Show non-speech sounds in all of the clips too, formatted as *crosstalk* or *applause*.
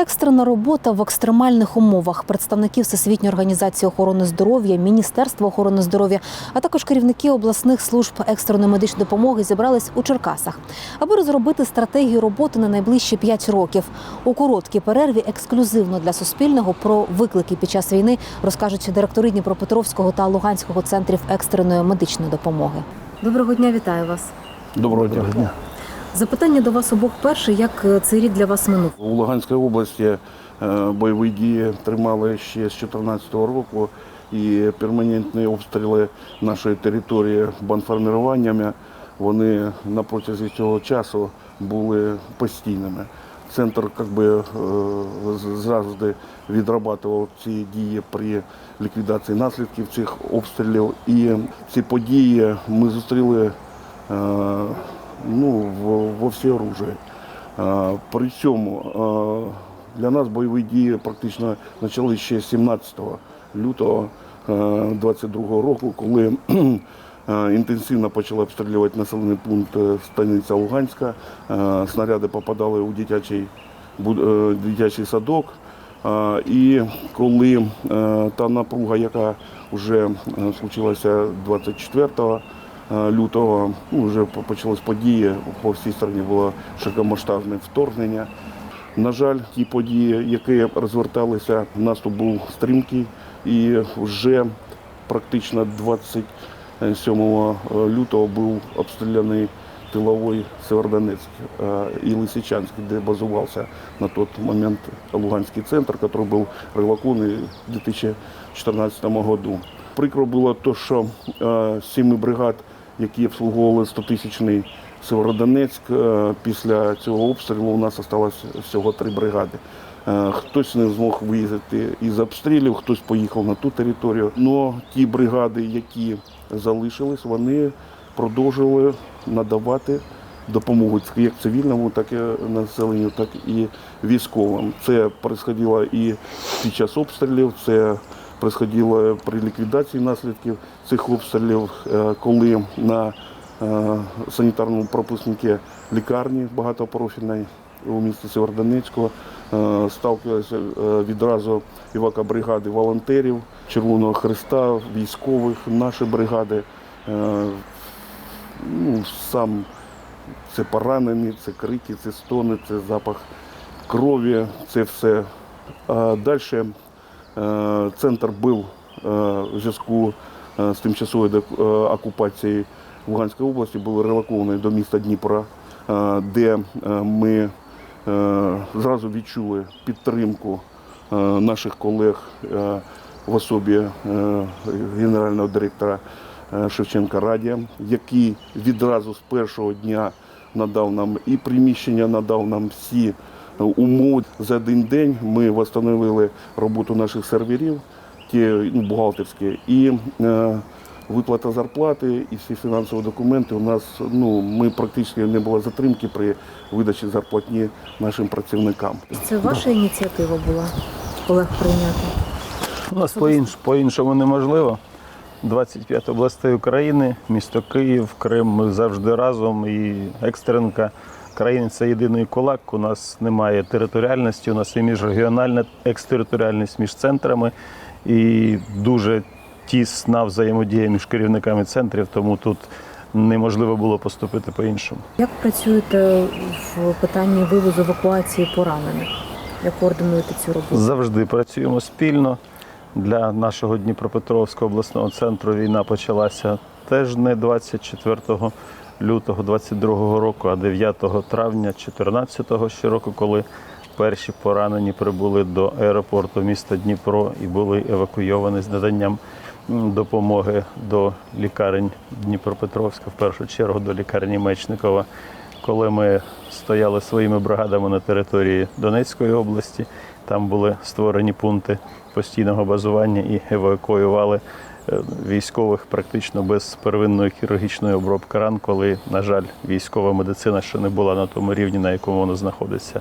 Екстрена робота в екстремальних умовах представників Всесвітньої організації охорони здоров'я, Міністерства охорони здоров'я, а також керівники обласних служб екстреної медичної допомоги зібрались у Черкасах, аби розробити стратегію роботи на найближчі 5 років. У короткій перерві ексклюзивно для Суспільного про виклики під час війни розкажуть директори Дніпропетровського та Луганського центрів екстреної медичної допомоги. Доброго дня, вітаю вас. Доброго дня. Запитання до вас обох перше, як е, цей рік для вас минув? У Луганській області е, бойові дії тримали ще з 2014 року і перманентні обстріли нашої території бандформуваннями, вони на протязі цього часу були постійними. Центр как би, е, завжди відрабатував ці дії при ліквідації наслідків цих обстрілів. І ці події ми зустріли ну, во всі оружие. При цьому для нас бойові дії практично почали ще 17 лютого 22 року, коли *clears throat* інтенсивно почали обстрілювати населений пункт е, станиця Луганська. Снаряди попадали у дитячий, е, дитячий садок. І коли е, та напруга, яка вже случилася 24 е, лютого, ну, вже по- почались події, по всій країні було широкомасштабне вторгнення. На жаль, ті події, які розверталися, наступ був стрімкий і вже практично 27 лютого був обстріляний тиловий Северодонецьк е, і Лисичанськ, де базувався на той момент Луганський центр, який був релокований в 2014 году. Прикро було те, що е, сіми бригад, які обслуговували 100-тисячний Северодонецьк, е, після цього обстрілу у нас залишилось всього три бригади. Е, Хтось не змог виїздити із обстрілів, хтось поїхав на ту територію. Але ті бригади, які залишились, вони продовжували надавати допомогу як цивільному, так і населенню, так і військовим. Це происходило і під час обстрілів, це происходило при ліквідації наслідків цих обстрілів, е, коли на е, санітарному пропускнику лікарні багатопрофільної у місті Северодонецьку е, сталкивалися відразу евакобригади волонтерів, Червоного Христа, військових, наші бригади. Ну, сам це поранені, це крики, це стони, це запах крові, це все. Далі центр був е, в зв'язку е, з тимчасовою е, окупацією Луганської області, був релокований до міста Дніпра, е, де е, ми е, зразу відчули підтримку е, наших колег е, в особі е, генерального директора е, Шевченка Радія, який відразу з першого дня надав нам і приміщення, надав нам всі умови. За один день ми встановили роботу наших серверів, ті ну, бухгалтерські, і е, виплата зарплати і всі фінансові документи. У нас ну, ми практично не було затримки при видачі зарплатні нашим працівникам. Це ваша ініціатива була колег прийняти? У нас по-інш- по-іншому неможливо. 25 областей України, місто Київ, Крим. Ми завжди разом. І екстренка країни це єдиний кулак. У нас немає територіальності, у нас є міжрегіональна екстериторіальність між центрами і дуже тісна взаємодія між керівниками центрів, тому тут неможливо було поступити по-іншому. Як працюєте в питанні вивозу евакуації поранених? Як координуєте цю роботу? Завжди працюємо спільно. Для нашого Дніпропетровського обласного центру війна почалася теж не 24 лютого 22 року, а 9 травня 2014 щороку, коли перші поранені прибули до аеропорту міста Дніпро і були евакуйовані з наданням допомоги до лікарень Дніпропетровська, в першу чергу до лікарні Мечникова. Коли ми стояли своїми бригадами на території Донецької області, там були створені пункти постійного базування і евакуювали військових практично без первинної хірургічної обробки ран, коли, на жаль, військова медицина ще не була на тому рівні, на якому вона знаходиться.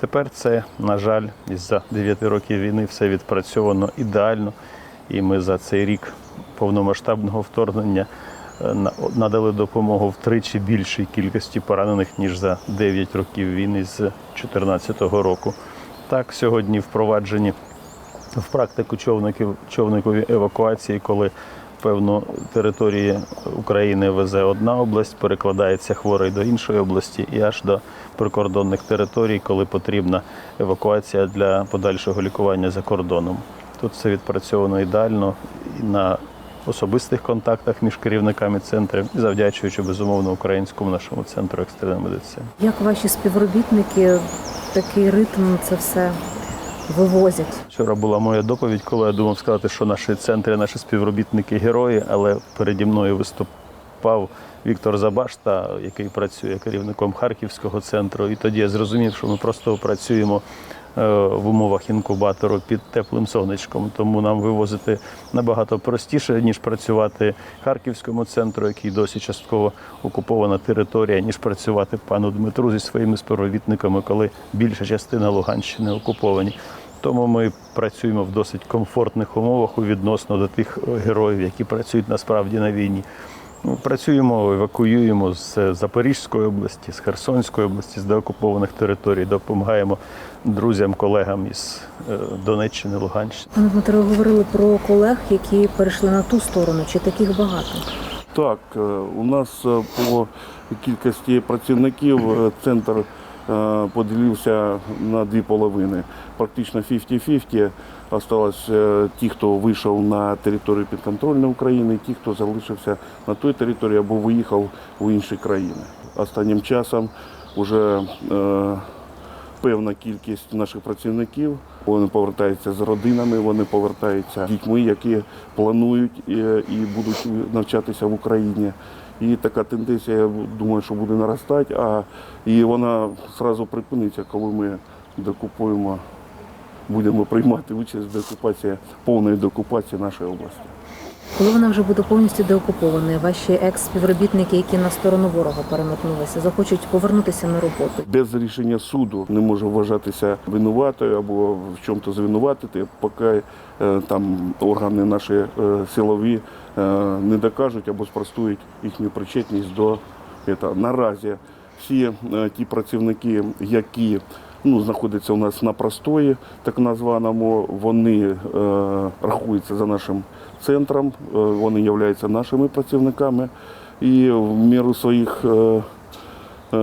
Тепер це, на жаль, із-за 9 років війни все відпрацьовано ідеально, і ми за цей рік повномасштабного вторгнення е, на- надали допомогу втричі більшій кількості поранених, ніж за 9 років війни з 2014 року. Так, сьогодні впроваджені в практику човників, човникові евакуації, коли певну території України везе одна область, перекладається хворий до іншої області і аж до прикордонних територій, коли потрібна евакуація для подальшого лікування за кордоном. Тут все відпрацьовано ідеально на особистих контактах між керівниками центрів, завдячуючи безумовно українському нашому центру екстреної медицини. Як ваші співробітники такий ритм це все вивозять? Вчора була моя доповідь, коли я думав сказати, що наші центри, наші співробітники герої, але переді мною виступав Віктор Забашта, який працює керівником Харківського центру. І тоді я зрозумів, що ми просто працюємо в умовах інкубатору під теплим сонечком. Тому нам вивозити набагато простіше, ніж працювати Харківському центру, який досі частково окупована територія, ніж працювати пану Дмитру зі своїми співробітниками, коли більша частина Луганщини окуповані. Тому ми працюємо в досить комфортних умовах у відносно до тих е, героїв, які працюють насправді на війні. Ну, працюємо, евакуюємо з Запорізької області, з Херсонської області, з деокупованих територій, допомагаємо друзям, колегам із е, Донеччини, Луганщини. Пане Дмитро, ви говорили про колег, які перейшли на ту сторону. Чи таких багато? Так, е, у нас е, по кількості працівників центр поділився на дві половини. Практично 50-50. Осталось е, ті, хто вийшов на територію підконтрольної України, ті, хто залишився на той території або виїхав у інші країни. Останнім часом вже е, певна кількість наших працівників. Вони повертаються з родинами, вони повертаються з дітьми, які планують і будуть навчатися в Україні. І така тенденція, я думаю, що буде наростати, а і вона одразу припиниться, коли ми докупуємо, будемо приймати участь в докупації, повної докупації нашої області. Коли вона вже буде повністю деокупована, ваші екс-співробітники, які на сторону ворога переметнулися, захочуть повернутися на роботу. без рішення суду не може вважатися винуватою або в чому-то звинуватити, поки е, там органи наші е, силові е, не докажуть або спростують їхню причетність до цього. Наразі всі ті працівники, які ну, знаходяться у нас на простої, так названому, вони е, рахуються за нашим центром, е, вони являються нашими працівниками і в міру своїх е, Е,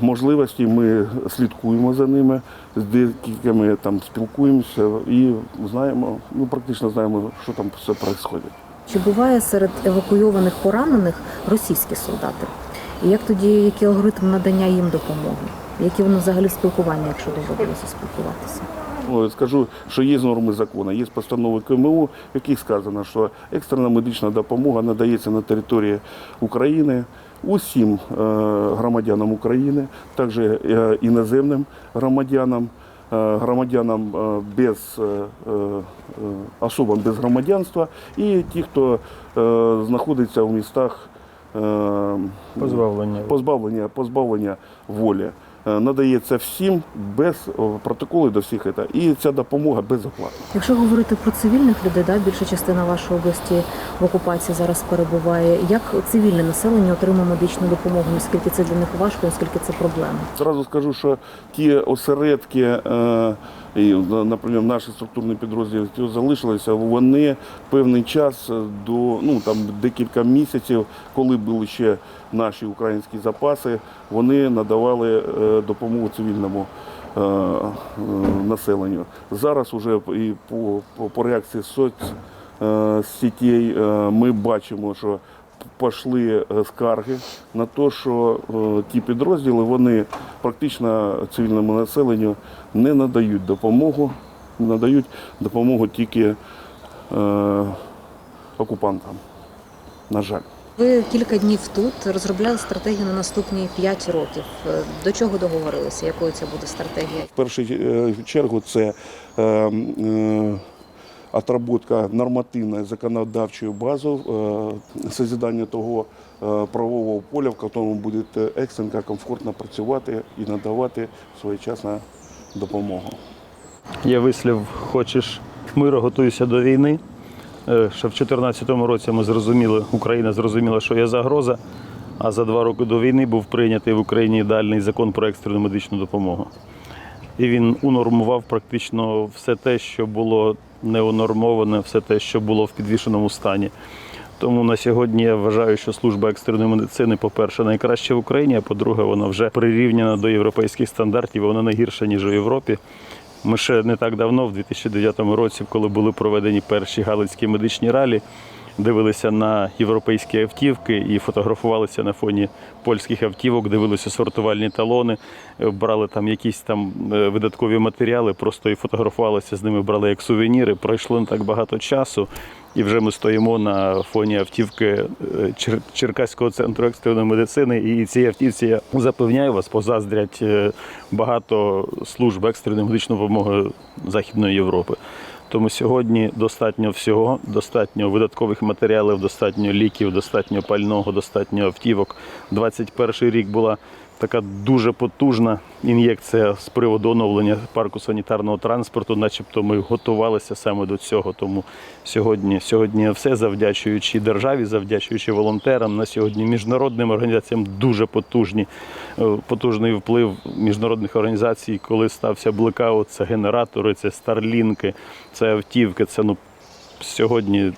можливості ми слідкуємо за ними, з деякими там спілкуємося і знаємо, ну практично знаємо, що там все відбувається. Чи буває серед евакуйованих поранених російські солдати? І як тоді, який алгоритм надання їм допомоги? Які вони взагалі спілкування, якщо доводилося спілкуватися? Скажу, що є норми закону, є постанови КМУ, в яких сказано, що екстрена медична допомога надається на території України усім е, громадянам України, також е, іноземним громадянам, е, громадянам без особам без громадянства і ті, хто знаходиться в містах. Позбавлення. позбавлення, позбавлення волі надається всім без протоколу до всіх це. І ця допомога безоплатна. Якщо говорити про цивільних людей, да, більша частина вашої області в окупації зараз перебуває. Як цивільне населення отримує медичну допомогу? Наскільки це для них важко, наскільки це проблема? Зразу скажу, що ті осередки, е, і, наприклад, наші структурні підрозділи, залишилися, вони певний час до ну там декілька місяців, коли були ще наші українські запаси, вони надавали е, допомогу цивільному. е, е, населенню. Зараз уже і по, по, по реакції соцсетей е, ми бачимо, що пішли е, скарги на те, що е, ті підрозділи вони практично цивільному населенню не надають допомогу, надають допомогу тільки е, окупантам. На жаль. Ви кілька днів тут розробляли стратегію на наступні 5 років. Е, До чого договорилися? Якою це буде стратегія? В першу чергу це е, е, отработка нормативної законодавчої бази, е, созидання того е, правового поля, в якому буде екстренка комфортно працювати і надавати своєчасну допомогу. Є вислів, хочеш миру, готуйся до війни. Ще в 2014 році ми зрозуміли, Україна зрозуміла, що є загроза. А за два роки до війни був прийнятий в Україні ідеальний закон про екстрену медичну допомогу. і він унормував практично все те, що було неунормоване, все те, що було в підвішеному стані. Тому на сьогодні я вважаю, що служба екстреної медицини, по-перше, найкраща в Україні, а по-друге, вона вже прирівняна до європейських стандартів, вона не гірша, ніж у Європі. Ми ще не так давно, в 2009 році, коли були проведені перші галицькі медичні ралі, дивилися на європейські автівки і фотографувалися на фоні польських автівок, дивилися сортувальні талони, е, брали там якісь там е, видаткові матеріали, просто і фотографувалися з ними, брали як сувеніри. Пройшло не так багато часу. І вже ми стоїмо на фоні автівки е, Чер- Черкаського центру екстреної медицини. І цій автівці я запевняю вас, позаздрять багато служб екстреної медичної допомоги Західної Європи. Тому сьогодні достатньо всього, достатньо видаткових матеріалів, достатньо ліків, достатньо пального, достатньо автівок. 21 рік була така дуже потужна ін'єкція з приводу оновлення парку санітарного транспорту, начебто ми готувалися саме до цього. Тому сьогодні, сьогодні все завдячуючи державі, завдячуючи волонтерам, на сьогодні міжнародним організаціям дуже потужні, е, потужний вплив міжнародних організацій, коли стався блекаут, це генератори, це старлінки, це автівки. Це ну сьогодні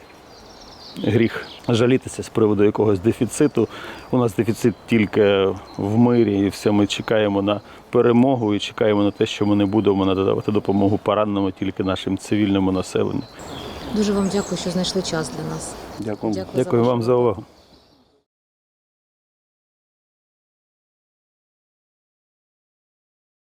гріх жалітися з приводу якогось дефіциту. У нас дефіцит тільки в мирі, і все ми чекаємо на перемогу і чекаємо на те, що ми не будемо надавати допомогу пораненому тільки нашим цивільному населенню. Дуже вам дякую, що знайшли час для нас. Дякую. Дякую, Дякую за вам за увагу.